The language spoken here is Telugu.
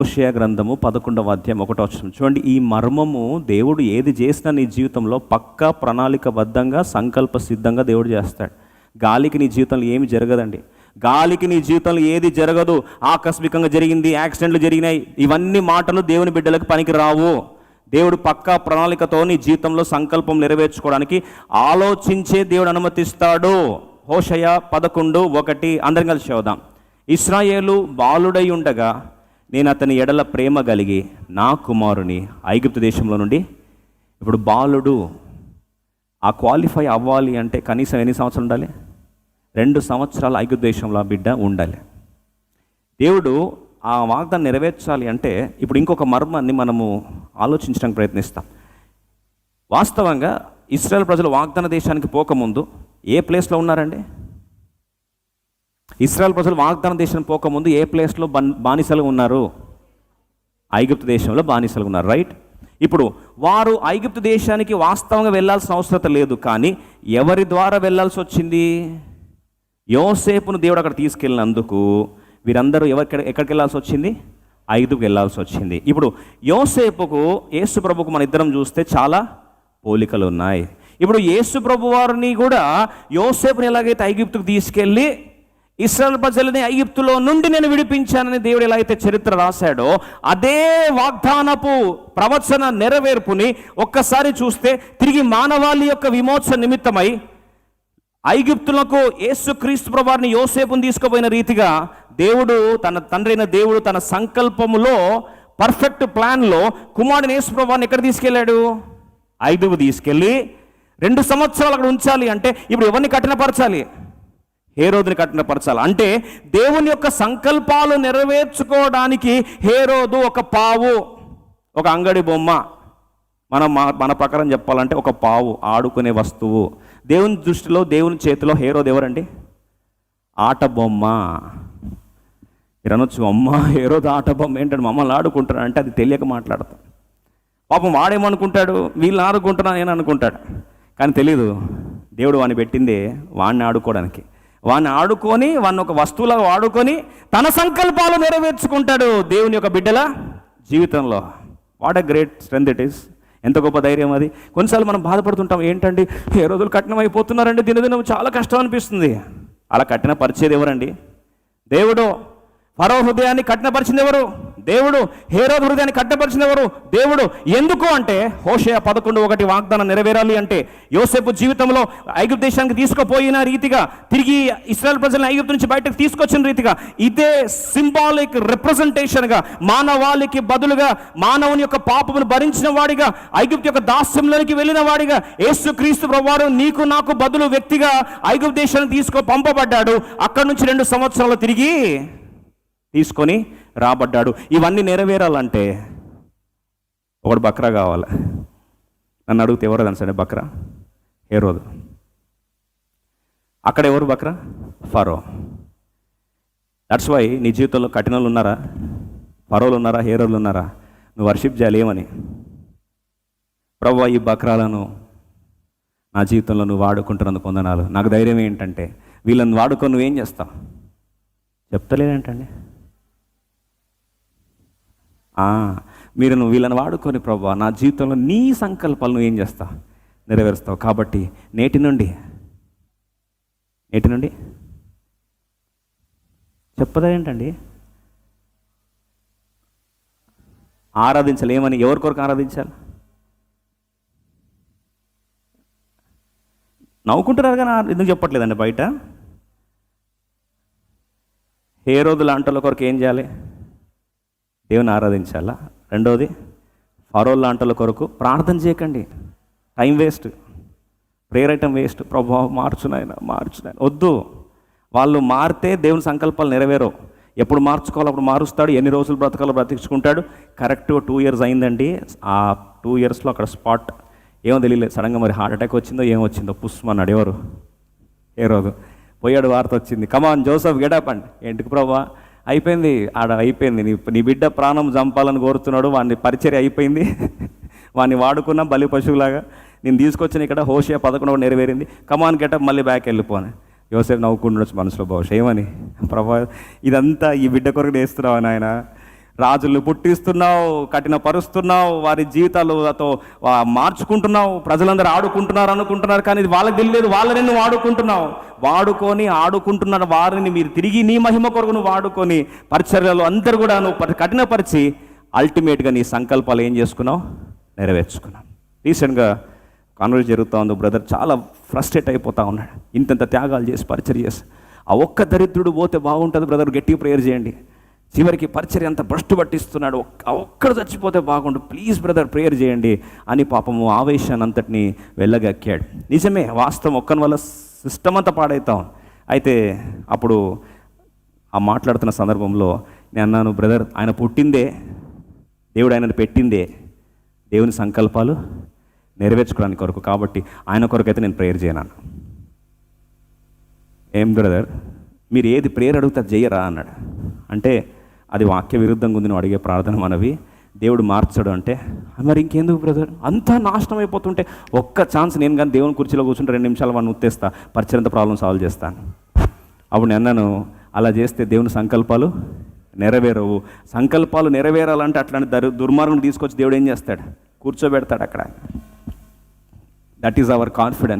హోషయా గ్రంథము పదకొండవ అధ్యాయం ఒకటో వచ్చిన చూడండి ఈ మర్మము దేవుడు ఏది చేసినా నీ జీవితంలో పక్కా ప్రణాళికబద్ధంగా సంకల్ప సిద్ధంగా దేవుడు చేస్తాడు. గాలికి నీ జీవితంలో ఏమి జరగదండి. గాలికి నీ జీవితంలో ఏది జరగదు. ఆకస్మికంగా జరిగింది యాక్సిడెంట్లు జరిగినాయి ఇవన్నీ మాటలు దేవుని బిడ్డలకు పనికి రావు. దేవుడు పక్కా ప్రణాళికతో నీ జీవితంలో సంకల్పం నెరవేర్చుకోవడానికి ఆలోచించే దేవుడు అనుమతిస్తాడు. హోషయ పదకొండు ఒకటి అందరం కలిసి చూద్దాం ఇస్రాయేలు బాలుడై ఉండగా నేను అతని ఎడల ప్రేమ కలిగి నా కుమారుని ఐగుప్తు దేశంలో నుండి ఇప్పుడు బాలుడు ఆ క్వాలిఫై అవ్వాలి అంటే కనీసం ఎన్ని సంవత్సరాలు ఉండాలి? రెండు సంవత్సరాలు ఐగుప్తు దేశంలో బిడ్డ ఉండాలి. దేవుడు ఆ వాగ్దాన్ని నెరవేర్చాలి అంటే ఇప్పుడు ఇంకొక మర్మాన్ని మనము ఆలోచించడానికి ప్రయత్నిస్తాం. వాస్తవంగా ఇస్రాయల్ ప్రజలు వాగ్దాన దేశానికి పోకముందు ఏ ప్లేస్లో ఉన్నారండి? ఇస్రాయల్ ప్రజలు వాగ్దాన దేశం పోకముందు ఏ ప్లేస్లో బన్ బానిసలు ఉన్నారు? ఐగుప్తు దేశంలో బానిసలు ఉన్నారు రైట్? ఇప్పుడు వారు ఐగుప్తు దేశానికి వాస్తవంగా వెళ్ళాల్సిన అవసరత లేదు కానీ ఎవరి ద్వారా వెళ్ళాల్సి వచ్చింది? యోసేపును దేవుడు అక్కడ తీసుకెళ్ళినందుకు వీరందరూ ఎవరికి ఎక్కడికి వెళ్ళాల్సి వచ్చింది? ఐదుకు వెళ్ళాల్సి వచ్చింది. ఇప్పుడు యోసేపుకు యేసు ప్రభుకు మన ఇద్దరం చూస్తే చాలా పోలికలు ఉన్నాయి. ఇప్పుడు యేసు ప్రభు వారిని కూడా యోసేపుని ఎలాగైతే ఐగుప్తుకు తీసుకెళ్ళి ఇస్రాయల్ ప్రజలని ఐగుప్తులో నుండి నేను విడిపించానని దేవుడు ఎలా అయితే చరిత్ర రాశాడో అదే వాగ్దానపు ప్రవచన నెరవేర్పుని ఒక్కసారి చూస్తే తిరిగి మానవాళి యొక్క విమోచన నిమిత్తమై ఐగుప్తులకు యేసుక్రీస్తు ప్రభాని యోసేపుని తీసుకుపోయిన రీతిగా దేవుడు తన తండ్రైన దేవుడు తన సంకల్పములో పర్ఫెక్ట్ ప్లాన్లో కుమారుని యేసు ప్రభాని ఎక్కడ తీసుకెళ్ళాడు? ఐదుగు తీసుకెళ్ళి రెండు సంవత్సరాలు అక్కడ ఉంచాలి అంటే ఇప్పుడు ఎవరిని కఠినపరచాలి? హేరోదుని కఠినపరచాలి అంటే దేవుని యొక్క సంకల్పాలు నెరవేర్చుకోవడానికి హేరోదు ఒక పావు ఒక అంగడి బొమ్మ. మనం మా- మన ప్రకారం చెప్పాలంటే ఒక పావు ఆడుకునే వస్తువు. దేవుని దృష్టిలో దేవుని చేతిలో హేరో ఎవరండి? ఆట బొమ్మ. మీరు అనొచ్చు అమ్మ హేరోది ఆట బొమ్మ ఏంటంటే మమ్మల్ని ఆడుకుంటారు అంటే అది తెలియక మాట్లాడతాం. పాపం వాడేమనుకుంటాడు వీళ్ళని ఆడుకుంటున్నా నేను అనుకుంటాడు. కానీ తెలీదు దేవుడు వాడిని పెట్టిందే వాడిని ఆడుకోవడానికి. వాడిని ఆడుకొని వాడిని ఒక వస్తువులాగా వాడుకొని తన సంకల్పాలు నెరవేర్చుకుంటాడు దేవుని యొక్క బిడ్డల జీవితంలో. What a great strength it is ఎంత గొప్ప ధైర్యం అది. కొన్నిసార్లు మనం బాధపడుతుంటాం ఏంటండి? ఏ రోజులు కఠినం అయిపోతున్నారండి? దినదినం చాలా కష్టం అనిపిస్తుంది. అలా కఠిన పరిచయం ఎవరండి? దేవుడు ఫరో హృదయాన్ని కఠినపరిచింది ఎవరు? దేవుడు. హేరో హృదయాన్ని కఠినపరిచింది ఎవరు? దేవుడు. ఎందుకు అంటే హోషయ పదకొండు ఒకటి వాగ్దానం నెరవేరాలి అంటే యోసేపు జీవితంలో ఐగుప్తు దేశానికి తీసుకుపోయిన రీతిగా తిరిగి ఇస్రాయల్ ప్రజలను ఐగుప్తు నుంచి బయటకు తీసుకొచ్చిన రీతిగా ఇదే సింబాలిక్ రిప్రజెంటేషన్గా మానవాళికి బదులుగా మానవుని యొక్క పాపమును భరించిన వాడిగా ఐగుప్తు యొక్క దాస్యంలోనికి వెళ్ళిన వాడిగా యేసు క్రీస్తు ప్రభువారు నీకు నాకు బదులు వ్యక్తిగా ఐగుప్తు దేశాన్ని తీసుకో పంపబడ్డాడు. అక్కడి నుంచి రెండు సంవత్సరాలు తిరిగి తీసుకొని రాబడ్డాడు. ఇవన్నీ నెరవేరాలంటే ఒకడు బక్రా కావాలి. నన్ను అడిగితే ఎవరు తెలుసండి బక్రా? ఏ రోజు అక్కడ ఎవరు బక్రా? ఫరో. దట్స్ వై నీ జీవితంలో కఠినలు ఉన్నారా? ఫరోలు ఉన్నారా? హేరోలు ఉన్నారా? నువ్వు వర్షిప్ చేయాలి ఏమని ప్రభు ఈ బక్రాలను నా జీవితంలో నువ్వు వాడుకుంటున్నందుకు పొందనాలు నాకు ధైర్యం ఏంటంటే వీళ్ళని వాడుకొని నువ్వేం చేస్తావు? చెప్తలేదేంటండి. మీరు నువ్వు వీళ్ళని వాడుకొని ప్రభా నా జీవితంలో నీ సంకల్పాలు నువ్వు ఏం చేస్తావు నెరవేరుస్తావు. కాబట్టి నేటి నుండి నేటి నుండి చెప్పదేంటండి ఆరాధించాలి ఏమని ఎవరి కొరకు ఆరాధించాలి? నవ్వుకుంటున్నారు కానీ ఎందుకు చెప్పట్లేదండి బయట? ఏ రోజు లాంటి కొరకు ఏం చేయాలి? దేవుని ఆరాధించాలా? రెండవది ఫరోల్ లాంటి కొరకు ప్రార్థన చేయకండి. Time waste. Prayer item waste. ప్రభావం మార్చునాయన మార్చునాయన వద్దు. వాళ్ళు మారితే దేవుని సంకల్పాలు నెరవేరవు. ఎప్పుడు మార్చుకోవాలో అప్పుడు మారుస్తాడు. ఎన్ని రోజులు బ్రతకాలో బ్రతికించుకుంటాడు. కరెక్ట్గా టూ ఇయర్స్ అయిందండి. ఆ టూ ఇయర్స్లో అక్కడ స్పాట్ ఏమో తెలియలేదు. సడన్గా మరి హార్ట్ అటాక్ వచ్చిందో ఏం వచ్చిందో. పుష్మన్నాడు ఎవరు? ఏ రోజు పోయాడు వార్త వచ్చింది. కమాన్ జోసఫ్ గెడప్ అండి. ఏంటికి ప్రభా? అయిపోయింది. ఆడ అయిపోయింది. నీ నీ బిడ్డ ప్రాణం చంపాలని కోరుతున్నాడు. వాడిని పరిచర్య అయిపోయింది. వాడిని వాడుకున్న బలి పశువులాగా. నేను తీసుకొచ్చిన ఇక్కడ హోషియా పదకొండు నెరవేరింది. కమాన్ గెటప్ మళ్ళీ బ్యాక్ వెళ్ళిపోను. యువసేపు నవ్వుకుంటుండొచ్చు మనసులో బహుశా ఏమని ప్రభా ఇదంతా ఈ బిడ్డ కొరకు వేస్తున్నావా ఆయన రాజులను పుట్టిస్తున్నావు కఠిన పరుస్తున్నావు వారి జీవితాలతో మార్చుకుంటున్నావు ప్రజలందరూ ఆడుకుంటున్నారు అనుకుంటున్నారు కానీ ఇది వాళ్ళకి తెలియలేదు వాళ్ళని నువ్వు ఆడుకుంటున్నావు. వాడుకొని ఆడుకుంటున్న వారిని మీరు తిరిగి నీ మహిమ కొరకు నువ్వు వాడుకొని పరిచర్యలు అందరూ కూడా నువ్వు కఠినపరిచి అల్టిమేట్గా నీ సంకల్పాలు ఏం చేసుకున్నావు? నెరవేర్చుకున్నావు. రీసెంట్గా కాన్వర్స్ జరుగుతూ ఉంది బ్రదర్ చాలా ఫ్రస్ట్రేట్ అయిపోతా ఉన్నాడు. ఇంతంత త్యాగాలు చేసి పరిచర్ చేసి. ఆ ఒక్క దరిద్రుడు పోతే బాగుంటుంది బ్రదర్ గట్టిగా ప్రేయర్ చేయండి. చివరికి పరిచర్య అంత భ్రష్టు పట్టిస్తున్నాడు. ఒక్క ఒక్కడు చచ్చిపోతే బాగుండు. ప్లీజ్ బ్రదర్ ప్రేయర్ చేయండి అని పాపము ఆవేశాన్ని అంతటిని వెళ్ళగక్కాడు నిజమే వాస్తవం ఒక్కని వల్ల సిస్టమ్ అంతా పాడవుతాం అయితే అప్పుడు ఆ మాట్లాడుతున్న సందర్భంలో నేను అన్నాను బ్రదర్ ఆయన పుట్టిందే దేవుడు ఆయనను పెట్టిందే దేవుని సంకల్పాలు నెరవేర్చుకోవడానికి కొరకు. కాబట్టి ఆయన కొరకు అయితే నేను ప్రేయర్ చేయను ఏం బ్రదర్? మీరు ఏది ప్రేయర్ అడిగితే చేయరా అన్నాడు. అంటే అది వాక్య విరుద్ధంగా ఉంది నువ్వు అడిగే ప్రార్థన మనవి. దేవుడు మార్చడు అంటే మరి ఇంకెందుకు బ్రదర్ అంతా నాశనం అయిపోతుంటే ఒక్క ఛాన్స్ నేను కానీ దేవుని కుర్చీలో కూర్చుంటే రెండు నిమిషాలు వాడిని ఉత్తేస్తా పరిచయంత ప్రాబ్లం సాల్వ్ చేస్తాను. అప్పుడు నేను అలా చేస్తే దేవుని సంకల్పాలు నెరవేరవు. సంకల్పాలు నెరవేరాలంటే అట్లాంటి దరు దుర్మార్గం తీసుకొచ్చి దేవుడు ఏం చేస్తాడు? కూర్చోబెడతాడు అక్కడ. That is our confidence